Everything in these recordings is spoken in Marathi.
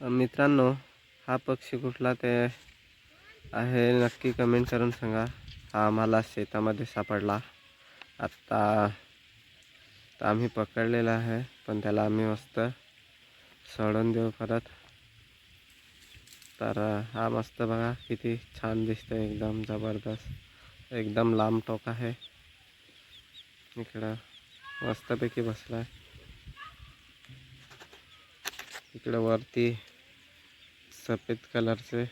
मित्रांनो हा पक्षी कुठला ते आहे नक्की कमेंट करून सांगा. हा आम्हाला शेतामध्ये सापडला. आत्ता तर आम्ही पकडलेला आहे पण त्याला आम्ही मस्त सोडून देऊ परत. तर हा मस्त बघा किती छान दिसतं एकदम जबरदस्त एकदम लांब टोक आहे. इकडं मस्तपैकी बसला आहे इकडं वरती सफेद कलरचे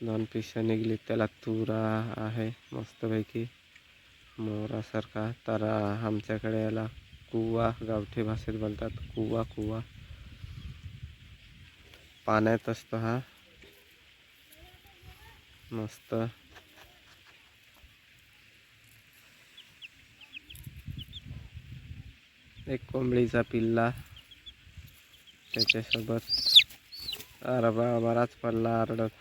दोन पिशा निघली त्याला तुरा आहे मस्तपैकी मोरासारखा तर आमच्याकडे याला कुवा गावठी भाषेत बोलतात कुवा कुवा पाण्यात असतो हा। मस्त। एक कोंबडीचा पिल्ला त्याच्यासोबत अरे बा बराच पडला आरडत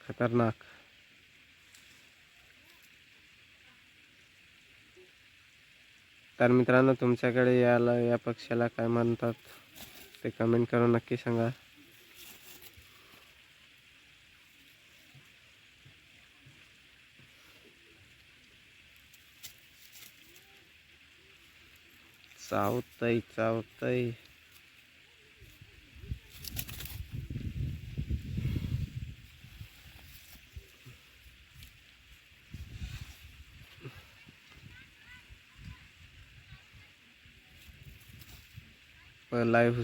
खतरनाक. तर मित्रांनो तुमच्याकडे याला या पक्ष्याला काय म्हणतात ते कमेंट करून नक्की सांगा. sao tây sao tây. Live